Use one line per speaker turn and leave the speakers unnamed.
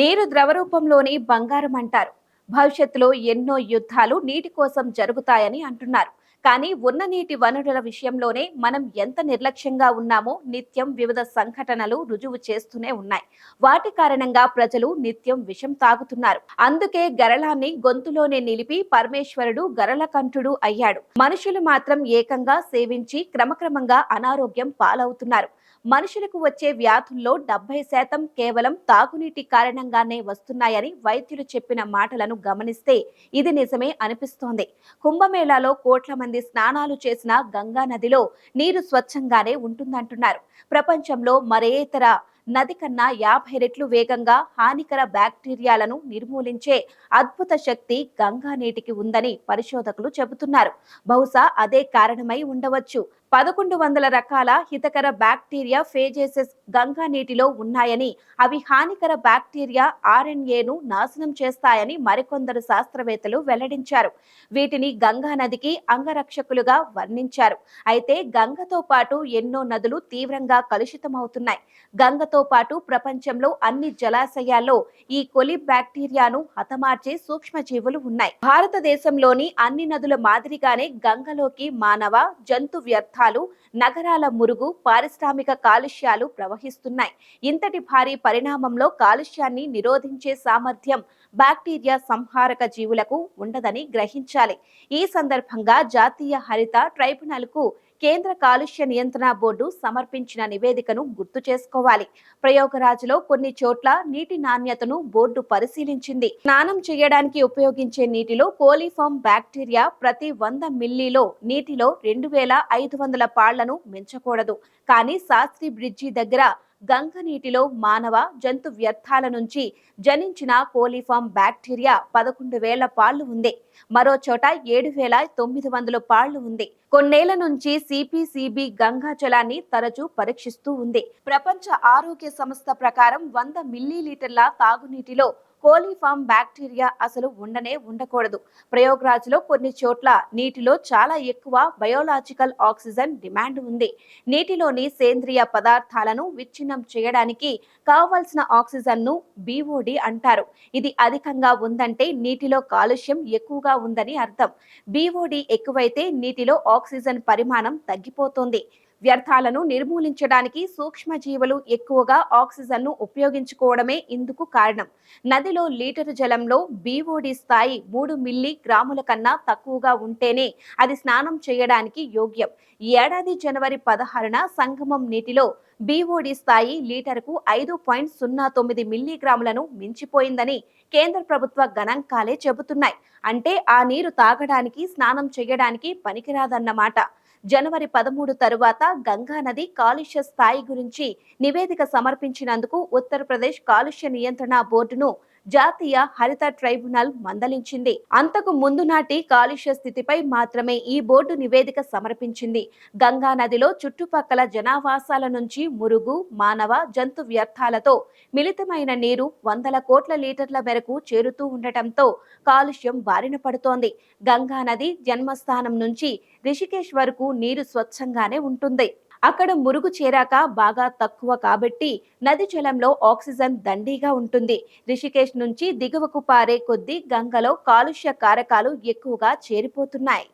నీరు ద్రవరూపంలోని బంగారం అంటారు. భవిష్యత్తులో ఎన్నో యుద్ధాలు నీటి కోసం జరుగుతాయని అంటున్నారు. కానీ ఉన్న నీటి వనరుల విషయంలోనే మనం ఎంత నిర్లక్ష్యంగా ఉన్నామో నిత్యం వివిధ సంఘటనలు రుజువు చేస్తూనే ఉన్నాయి. వాటి కారణంగా ప్రజలు నిత్యం విషం తాగుతున్నారు. అందుకే గరళాన్ని గొంతులోనే నిలిపి పరమేశ్వరుడు గరళకంఠుడు అయ్యాడు. మనుషులు మాత్రం ఏకంగా సేవించి క్రమక్రమంగా అనారోగ్యం పాలవుతున్నారు. మనుషులకు వచ్చే వ్యాధుల్లో డెబ్బై శాతం కేవలం తాగునీటి కారణంగానే వస్తున్నాయని వైద్యులు చెప్పిన మాటలను గమనిస్తే ఇది నిజమే అనిపిస్తోంది. కుంభమేళాలో కోట్ల మంది స్నానాలు చేసిన గంగా నదిలో నీరు స్వచ్ఛంగానే ఉంటుందంటున్నారు. ప్రపంచంలో మరే ఇతర నది కన్నా యాభై రెట్లు వేగంగా హానికర బ్యాక్టీరియాలను నిర్మూలించే అద్భుత శక్తి గంగా నీటికి ఉందని పరిశోధకులు చెబుతున్నారు. బహుశా అదే కారణమై ఉండవచ్చు. పదకొండు వందల రకాల హితకర బ్యాక్టీరియా ఫేజేసెస్ గంగా నీటిలో ఉన్నాయని అవి హానికర బ్యాక్టీరియా ఆర్ఎన్ఏను నాశనం చేస్తాయని మరికొందరు శాస్త్రవేత్తలు వెల్లడించారు. వీటిని గంగా నదికి అంగరక్షకులుగా వర్ణించారు. అయితే గంగతో పాటు ఎన్నో నదులు తీవ్రంగా కలుషితమవుతున్నాయి. గంగతో పాటు ప్రపంచంలో అన్ని జలాశయాల్లో ఈ కొలి బ్యాక్టీరియాను హతమార్చే సూక్ష్మజీవులు ఉన్నాయి. భారతదేశంలోని అన్ని నదుల మాదిరిగానే గంగలోకి మానవ జంతు వ్యర్థాలు నగరాల మురుగు పారిశ్రామిక కాలుష్యాలు ప్రవహిస్తున్నాయి. ఇంతటి భారీ పరిణామంలో కాలుష్యాన్ని నిరోధించే సామర్థ్యం బ్యాక్టీరియా సంహారక జీవులకు ఉండదని గ్రహించాలి. ఈ సందర్భంగా జాతీయ హరిత ట్రైబ్యునల్కు కేంద్ర కాలుష్య నియంత్రణ బోర్డు సమర్పించిన నివేదికను గుర్తు చేసుకోవాలి. ప్రయోగరాజులో కొన్ని చోట్ల నీటి నాణ్యతను బోర్డు పరిశీలించింది. స్నానం చేయడానికి ఉపయోగించే నీటిలో కోలిఫామ్ బ్యాక్టీరియా ప్రతి వంద మిల్లీలో నీటిలో రెండు వేల ఐదు వందల పాళ్ళను మించకూడదు. కానీ శాస్త్రి బ్రిడ్జి దగ్గర గంగ నీటిలో మానవ జంతు వ్యర్థాల నుంచి జనించిన కోలిఫామ్ బ్యాక్టీరియా పదకొండు వేల పాళ్ళు ఉంది. మరో చోట ఏడు వేల తొమ్మిది వందల పాళ్ళు ఉంది. కొన్నేళ్ళ నుంచి సిపిసిబి గంగా జలాన్ని తరచూ పరీక్షిస్తూ ఉంది. ప్రపంచ ఆరోగ్య సంస్థ ప్రకారం వంద మిల్లీలీటర్ల తాగునీటిలో కోలిఫామ్ బ్యాక్టీరియా అసలు ఉండనే ఉండకూడదు. ప్రయోగరాజ్లో కొన్ని చోట్ల నీటిలో చాలా ఎక్కువ బయోలాజికల్ ఆక్సిజన్ డిమాండ్ ఉంది. నీటిలోని సేంద్రియ పదార్థాలను విచ్ఛిన్నం చేయడానికి కావలసిన ఆక్సిజన్ను బీఓడి అంటారు. ఇది అధికంగా ఉందంటే నీటిలో కాలుష్యం ఎక్కువగా ఉందని అర్థం. బీఓడి ఎక్కువైతే నీటిలో ఆక్సిజన్ పరిమాణం తగ్గిపోతుంది. వ్యర్థాలను నిర్మూలించడానికి సూక్ష్మజీవులు ఎక్కువగా ఆక్సిజన్ను ఉపయోగించుకోవడమే ఇందుకు కారణం. నదిలో లీటరు జలంలో బీఓడి స్థాయి మూడు మిల్లీ గ్రాముల కన్నా తక్కువగా ఉంటేనే అది స్నానం చేయడానికి యోగ్యం. ఏడాది జనవరి పదహారున సంగమం నీటిలో బీఓడి స్థాయి లీటరుకు ఐదు పాయింట్ సున్నా తొమ్మిది మిల్లీగ్రాములను మించిపోయిందని కేంద్ర ప్రభుత్వ గణాంకాలే చెబుతున్నాయి. అంటే ఆ నీరు తాగడానికి స్నానం చేయడానికి పనికిరాదన్నమాట. జనవరి పదమూడు తరువాత గంగా నది కాలుష్య స్థాయి గురించి నివేదిక సమర్పించినందుకు ఉత్తరప్రదేశ్ కాలుష్య నియంత్రణ బోర్డును జాతీయ హరిత ట్రైబ్యునల్ మందలించింది. అంతకు ముందు నాటి కాలుష్య స్థితిపై మాత్రమే ఈ బోర్డు నివేదిక సమర్పించింది. గంగా నదిలో చుట్టుపక్కల జనావాసాల నుంచి మురుగు మానవ జంతు వ్యర్థాలతో మిళితమైన నీరు వందల కోట్ల లీటర్ల మేరకు చేరుతూ ఉండటంతో కాలుష్యం బారిన పడుతోంది. గంగా నది జన్మస్థానం నుంచి రిషికేశ్ వరకు నీరు స్వచ్ఛంగానే ఉంటుంది. అక్కడ మురుగు చేరాక బాగా తక్కువ కాబట్టి నది జలంలో ఆక్సిజన్ దండిగా ఉంటుంది. రిషికేశ్ నుంచి దిగువకు పారే కొద్దీ గంగలో కాలుష్య కారకాలు ఎక్కువగా చేరిపోతున్నాయి.